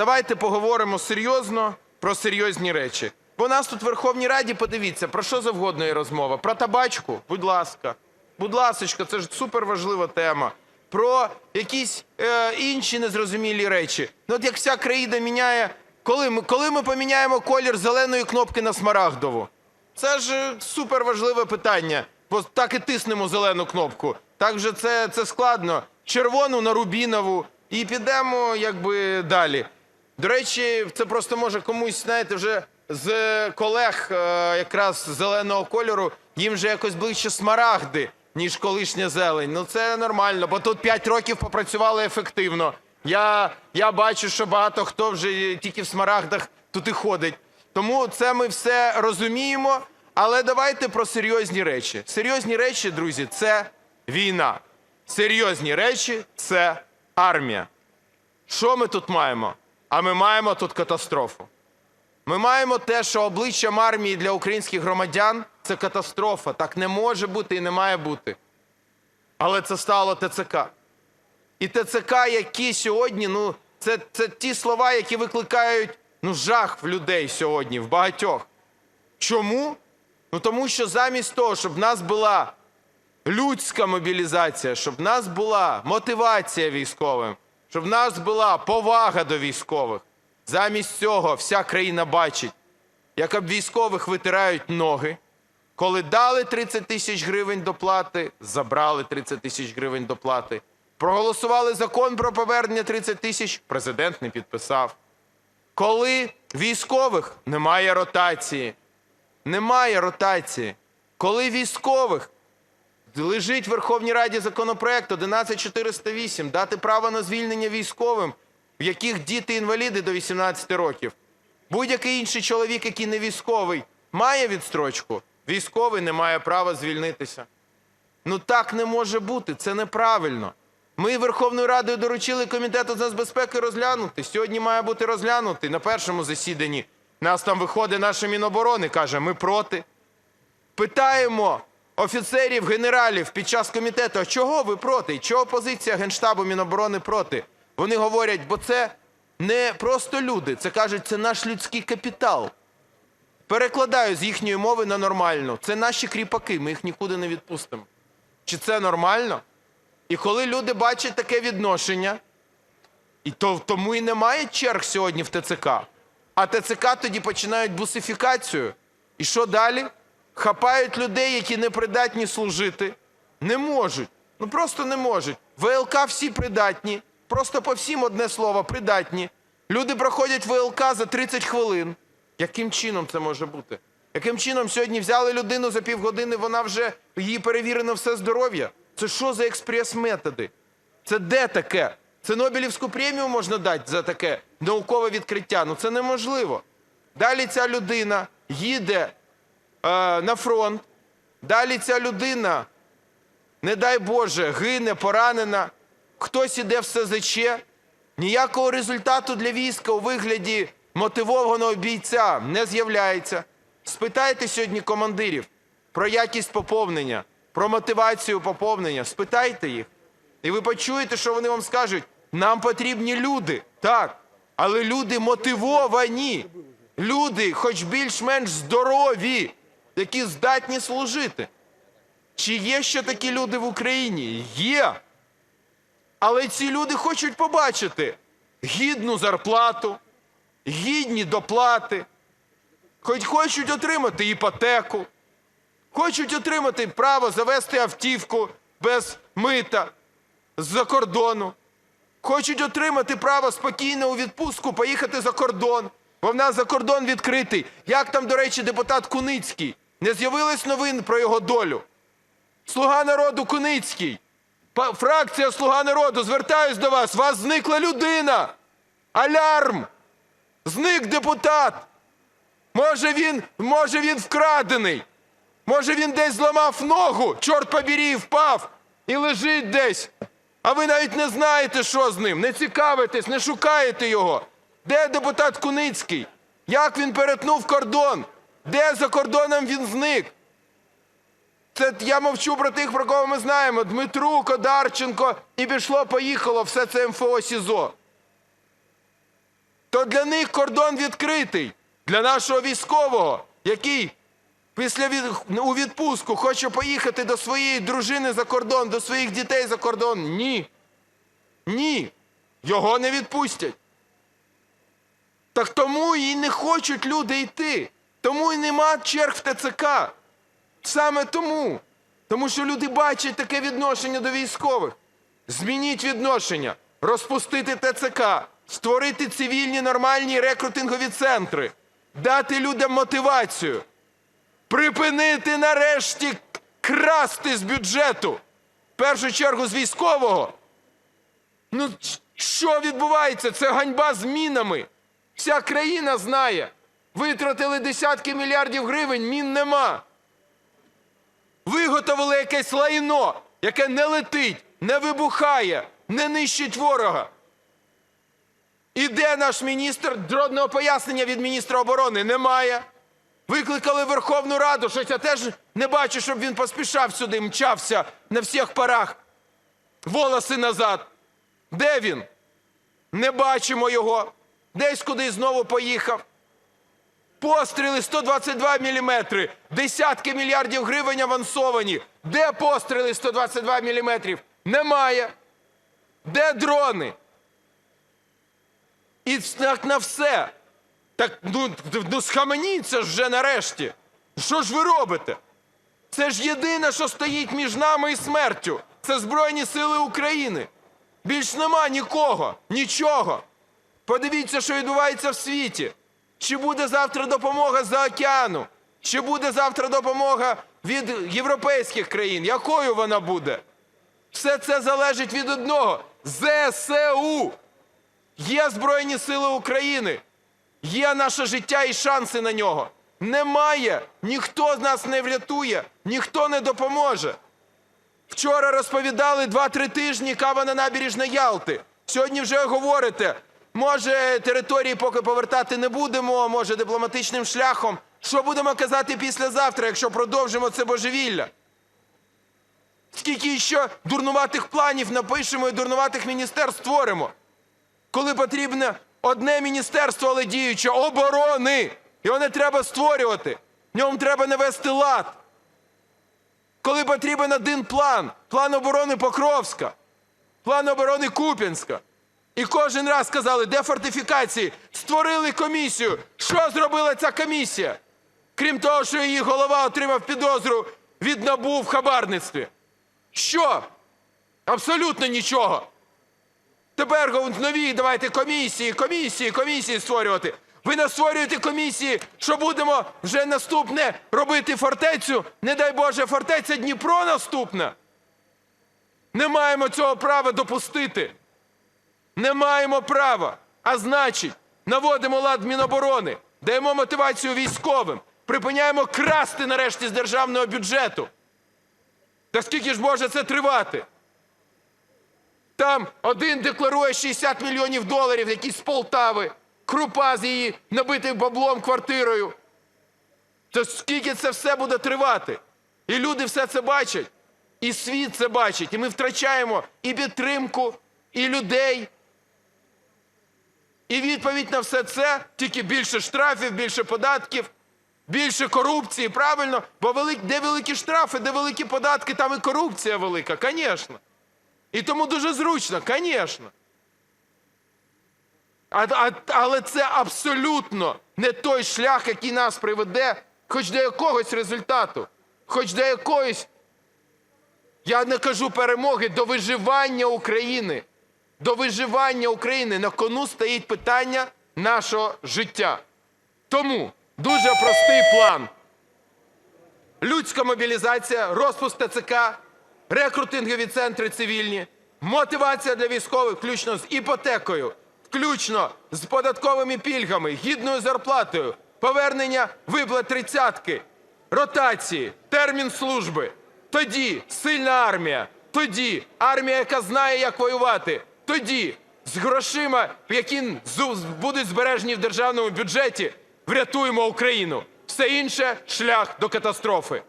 давайте поговоримо серйозно про серйозні речі. Бо нас тут в Верховній Раді, подивіться, про що завгодно є розмова. Про табачку, будь ласка. Будь ласочка, це ж суперважлива тема. Про якісь е, інші незрозумілі речі. Ну от як вся країна міняє, коли ми, коли ми поміняємо колір зеленої кнопки на смарагдову? Це ж е, суперважливе питання, бо так і тиснемо зелену кнопку. Так же це, це складно. Червону на рубінову і підемо якби далі. До речі, це просто може комусь, знаєте, вже з колег е, якраз зеленого кольору, їм вже якось ближче смарагди, ніж колишня зелень. Ну це нормально, бо тут 5 років попрацювали ефективно. Я, я бачу, що багато хто вже тільки в смарагдах тут і ходить. Тому це ми все розуміємо. Але давайте про серйозні речі. Серйозні речі, друзі, це війна. Серйозні речі це армія. Що ми тут маємо? А ми маємо тут катастрофу. Ми маємо те, що обличчям армії для українських громадян це катастрофа. Так не може бути і не має бути. Але це стало ТЦК. І ТЦК, які сьогодні, ну, це, це ті слова, які викликають ну, жах в людей сьогодні, в багатьох. Чому? Ну тому що замість того, щоб в нас була людська мобілізація, щоб в нас була мотивація військовим, щоб в нас була повага до військових. Замість цього вся країна бачить, як об військових витирають ноги. Коли дали 30 тисяч гривень доплати, забрали 30 тисяч гривень доплати. Проголосували закон про повернення 30 тисяч, президент не підписав. Коли військових немає ротації, немає ротації. Коли військових лежить в Верховній Раді законопроект 11408 дати право на звільнення військовим, в яких діти-інваліди до 18 років. Будь-який інший чоловік, який не військовий, має відстрочку, військовий не має права звільнитися. Ну так не може бути, це неправильно. Ми Верховною Радою доручили Комітету з нацбезпеки розглянути. Сьогодні має бути розглянутий на першому засіданні. Нас там виходить наша Міноборони, каже, ми проти. Питаємо офіцерів, генералів під час комітету, чого ви проти? Чого позиція Генштабу Міноборони проти? Вони говорять, бо це не просто люди, це кажуть, це наш людський капітал. Перекладаю з їхньої мови на нормальну. Це наші кріпаки, ми їх нікуди не відпустимо. Чи це нормально? І коли люди бачать таке відношення, і то тому і немає черг сьогодні в ТЦК. А ТЦК тоді починають бусифікацію. І що далі? Хапають людей, які не придатні служити. Не можуть. Ну просто не можуть. ВЛК всі придатні. Просто по всім одне слово придатні. Люди проходять ВЛК за 30 хвилин. Яким чином це може бути? Яким чином сьогодні взяли людину за півгодини, вона вже її перевірено все здоров'я? Це що за експрес-методи? Це де таке? Це Нобелівську премію можна дати за таке наукове відкриття. Ну це неможливо. Далі ця людина їде на фронт. Далі ця людина, не дай Боже, гине, поранена. Хтось іде в СЗЧ. Ніякого результату для війська у вигляді мотивованого бійця не з'являється. Спитайте сьогодні командирів про якість поповнення, про мотивацію поповнення. Спитайте їх. І ви почуєте, що вони вам скажуть: нам потрібні люди, так, але люди мотивовані, люди, хоч більш-менш здорові, які здатні служити. Чи є ще такі люди в Україні? Є. Але ці люди хочуть побачити гідну зарплату, гідні доплати, хоч хочуть отримати іпотеку, хочуть отримати право завести автівку без мита з-за кордону, хочуть отримати право спокійно у відпустку поїхати за кордон, бо в нас за кордон відкритий. Як там, до речі, депутат Куницький? Не з'явилось новин про його долю? Слуга народу Куницький. Фракція Слуга народу, звертаюсь до вас. Вас зникла людина. Алярм! Зник депутат. Може він, може він вкрадений. Може він десь зламав ногу, чорт побері, впав і лежить десь. А ви навіть не знаєте, що з ним, не цікавитесь, не шукаєте його. Де депутат Куницький? Як він перетнув кордон? Де за кордоном він зник? Це я мовчу про тих, про кого ми знаємо. Дмитрук, Одарченко і пішло, поїхало все це МФО СІЗО. То для них кордон відкритий. Для нашого військового, який після від... у відпустку хоче поїхати до своєї дружини за кордон, до своїх дітей за кордон. Ні. Ні. Його не відпустять. Так тому і не хочуть люди йти. Тому і нема черг в ТЦК. Саме тому. Тому що люди бачать таке відношення до військових. Змініть відношення, розпустити ТЦК, створити цивільні нормальні рекрутингові центри, дати людям мотивацію, припинити нарешті красти з бюджету. В першу чергу з військового. Ну, що відбувається? Це ганьба з мінами. Вся країна знає. Витратили десятки мільярдів гривень, мін нема. Виготовили якесь лайно, яке не летить, не вибухає, не нищить ворога. І де наш міністр? Жодного пояснення від міністра оборони немає. Викликали Верховну Раду, щось я теж не бачу, щоб він поспішав сюди, мчався на всіх парах. Волоси назад. Де він? Не бачимо його. Десь куди знову поїхав. Постріли 122 мм, десятки мільярдів гривень авансовані. Де постріли 122 мм? Немає. Де дрони? І так на все. Так ну, ну схаменіться вже нарешті. Що ж ви робите? Це ж єдине, що стоїть між нами і смертю. Це Збройні Сили України. Більш нема нікого, нічого. Подивіться, що відбувається в світі. Чи буде завтра допомога з-за океану? Чи буде завтра допомога від європейських країн? Якою вона буде? Все це залежить від одного ЗСУ. Є Збройні Сили України, є наше життя і шанси на нього. Немає, ніхто з нас не врятує, ніхто не допоможе. Вчора розповідали 2-3 тижні кава на набережна Ялти. Сьогодні вже говорите, може території поки повертати не будемо, може дипломатичним шляхом. Що будемо казати післязавтра, якщо продовжимо це божевілля? Скільки ще дурнуватих планів напишемо і дурнуватих міністерств створимо? Коли потрібне одне міністерство, але діюче оборони. Його не треба створювати. В ньому треба навести лад. Коли потрібен один план, план оборони Покровська, план оборони Куп'янська. І кожен раз сказали, де фортифікації? Створили комісію. Що зробила ця комісія? Крім того, що її голова отримав підозру від НАБУ в хабарництві. Що? Абсолютно нічого. Тепер нові давайте комісії, комісії, комісії створювати. Ви не створюєте комісії, що будемо вже наступне робити фортецю. Не дай Боже, фортеця Дніпро наступна. Не маємо цього права допустити. Не маємо права. А значить, наводимо лад Міноборони, даємо мотивацію військовим, припиняємо красти нарешті з державного бюджету. Та скільки ж може це тривати? Там один декларує 60 мільйонів доларів, якийсь з Полтави, крупа з її набитою баблом квартирою. То скільки це все буде тривати? І люди все це бачать, і світ це бачить, і ми втрачаємо і підтримку, і людей. І відповідь на все це тільки більше штрафів, більше податків, більше корупції, правильно? Бо велик, де великі штрафи, де великі податки, там і корупція велика, звісно. І тому дуже зручно, звісно. А, а, але це абсолютно не той шлях, який нас приведе хоч до якогось результату, хоч до якоїсь, я не кажу перемоги, до виживання України. До виживання України на кону стоїть питання нашого життя. Тому дуже простий план. Людська мобілізація, розпуск ТЦК, рекрутингові центри цивільні, мотивація для військових, включно з іпотекою, включно з податковими пільгами, гідною зарплатою, повернення виплат тридцятки, ротації, термін служби. Тоді сильна армія, тоді армія, яка знає, як воювати, тоді з грошима, які будуть збережені в державному бюджеті, врятуємо Україну. Все інше шлях до катастрофи.